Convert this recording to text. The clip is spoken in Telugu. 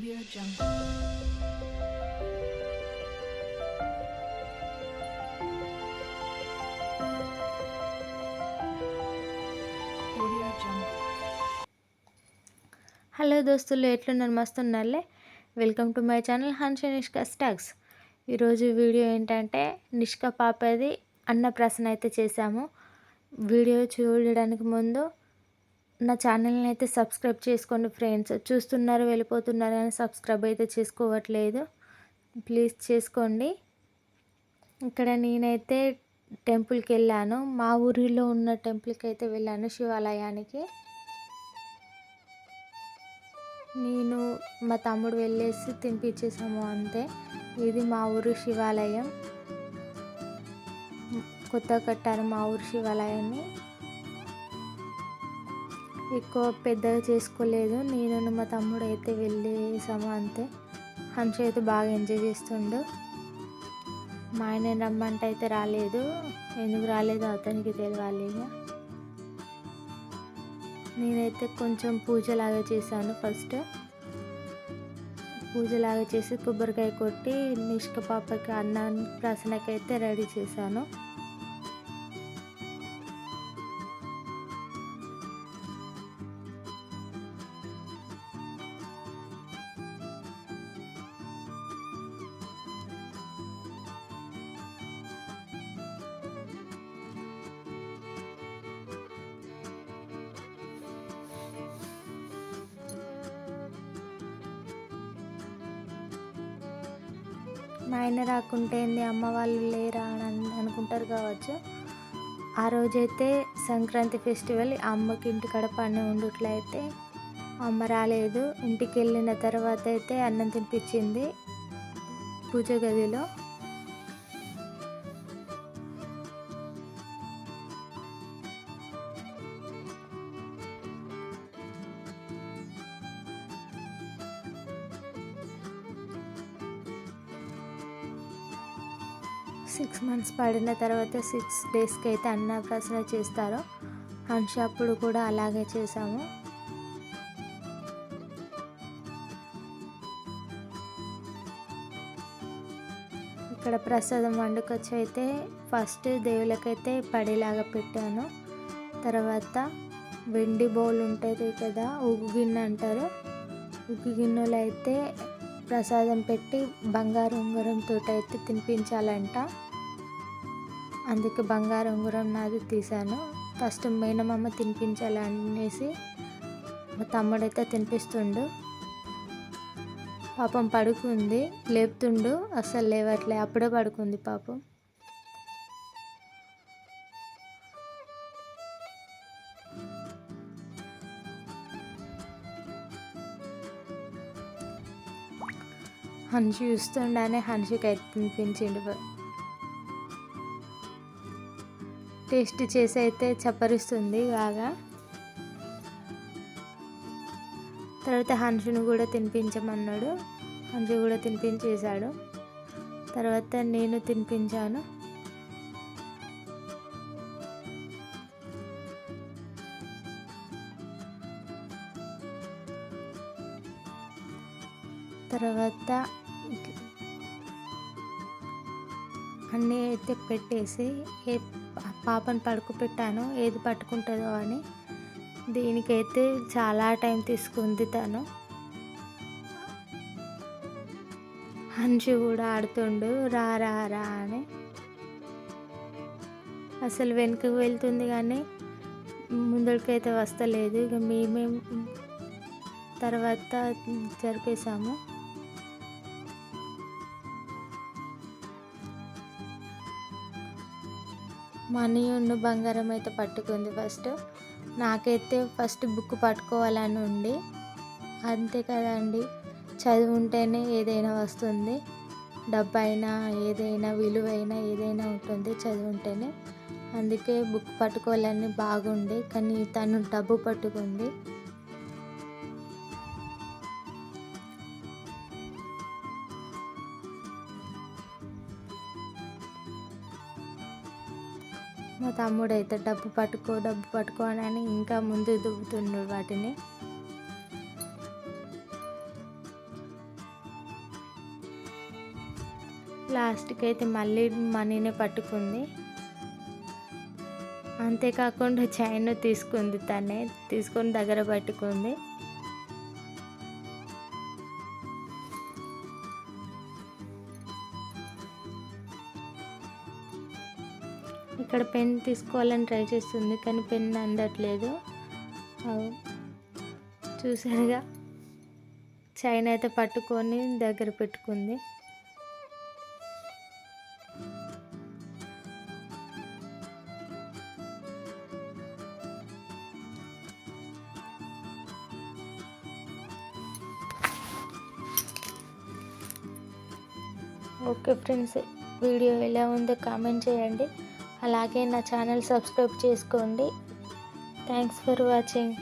Audio Jungle. Audio Jungle. Hello దోస్తులు ఎట్లున్నారు మస్తున్నారులే welcome to my channel Hansha Nishka stocks ఈరోజు వీడియో ఏంటంటే నిష్క పాపది అన్నప్రాసన అయితే చేశాము వీడియో చూడడానికి ముందు నా ఛానల్ని అయితే సబ్స్క్రైబ్ చేసుకోండి ఫ్రెండ్స్. చూస్తున్నారు వెళ్ళిపోతున్నారు కానీ సబ్స్క్రైబ్ అయితే చేసుకోవట్లేదు. ప్లీజ్ చేసుకోండి. ఇక్కడ నేనైతే టెంపుల్కి వెళ్ళాను. మా ఊరిలో ఉన్న టెంపుల్కి అయితే వెళ్ళాను శివాలయానికి. నేను మా తమ్ముడు వెళ్ళేసి తినిపించేసాము అంతే. ఇది మా ఊరు శివాలయం. కొత్త కట్టారు మా ఊరు శివాలయాన్ని. ఎక్కువ పెద్దగా చేసుకోలేదు. నేను మా తమ్ముడు అయితే వెళ్ళేసాము అంతే. హంస అయితే బాగా ఎంజాయ్ చేస్తుండు. మా ఆయన రమ్మంటే అయితే రాలేదు. ఎందుకు రాలేదు అతనికి తెలియాలి నేనైతే కొంచెం పూజలాగా చేశాను ఫస్ట్. పూజలాగా చేసి కొబ్బరికాయ కొట్టి నిష్క పాపకి అన్నం ప్రసనకైతే రెడీ చేశాను. మా ఆయన రాకుంటే ఏంది? అమ్మ వాళ్ళు లేరా అని అనుకుంటారు కావచ్చు. ఆ రోజైతే సంక్రాంతి ఫెస్టివల్ అమ్మకి ఇంటి పని ఉండట్లయితే అమ్మ రాలేదు. ఇంటికి వెళ్ళిన తర్వాత అయితే అన్నం తినిపించింది పూజ గదిలో. సిక్స్ మంత్స్ పడిన తర్వాత సిక్స్ డేస్కి అయితే అన్నప్రాసన చేస్తారు హంష అప్పుడు కూడా అలాగే చేసాము ఇక్కడ ప్రసాదం వండుకొచ్చి అయితే ఫస్ట్ దేవులకైతే పడేలాగా పెట్టాను. తర్వాత వెండి బౌల్ ఉంటుంది కదా ఉగ్గు గిన్నె అంటారు. ఉగ్గు గిన్నెలో అయితే ప్రసాదం పెట్టి బంగారు ఉంగరంతో అయితే తినిపించాలంట. అందుకే బంగారు ఉంగరం నాది తీశాను. ఫస్ట్ మేనమామ తినిపించాలనేసి మా తమ్ముడైతే తినిపిస్తుండు. పాపం పడుకుంది లేపుతుండు. అస్సలు లేవట్లే అప్పుడే పడుకుంది పాపం. హన్షి చూస్తుండనే హన్షికి అయితే తినిపించిండు టేస్ట్ చేసి అయితే చప్పరిస్తుంది బాగా. తర్వాత హన్షుని కూడా తినిపించమన్నాడు. హన్షు కూడా తినిపించేశాడు. తర్వాత నేను తినిపించాను. తర్వాత అన్నీ అయితే పెట్టేసి ఏ పాపను పడుకోబెట్టాను ఏది పట్టుకుంటుందో అని. దీనికైతే చాలా టైం తీసుకుంది తను. హన్షి కూడా ఆడుతుండు రా రా రా అని. అసలు వెనుకకు వెళ్తుంది కానీ ముందరికైతే వస్తలేదు. ఇక మేమే తర్వాత జరిపేశాము. మనీ ఉన్న బంగారం అయితే పట్టుకుంది ఫస్ట్ నాకైతే ఫస్ట్ బుక్ పట్టుకోవాలని ఉండి అంతే కదండి. చదువు ఉంటేనే ఏదైనా వస్తుంది. డబ్బైనా ఏదైనా విలువైనా ఏదైనా ఉంటుంది చదువు ఉంటేనే అందుకే బుక్ పట్టుకోవాలని బాగుండే కానీ తను డబ్బు పట్టుకుంది. మా తమ్ముడు అయితే డబ్బు పట్టుకో డబ్బు పట్టుకో అని ఇంకా ముందు దుబ్బుతున్నాడు వాటిని. లాస్ట్కి అయితే మళ్ళీ మనీనే పట్టుకుంది. అంతేకాకుండా చైన్ తీసుకుంది తనే తీసుకొని దగ్గర పట్టుకుంది. ఇక్కడ పెన్ తీసుకోవాలని ట్రై చేస్తుంది కానీ పెన్ అందట్లేదు. చూసారుగా చైన్ అయితే పట్టుకొని దగ్గర పెట్టుకుంది. ఓకే ఫ్రెండ్స్ వీడియో ఎలా ఉందో కామెంట్ చేయండి. అలాగే నా ఛానల్ సబ్స్క్రైబ్ చేసుకోండి. Thanks for watching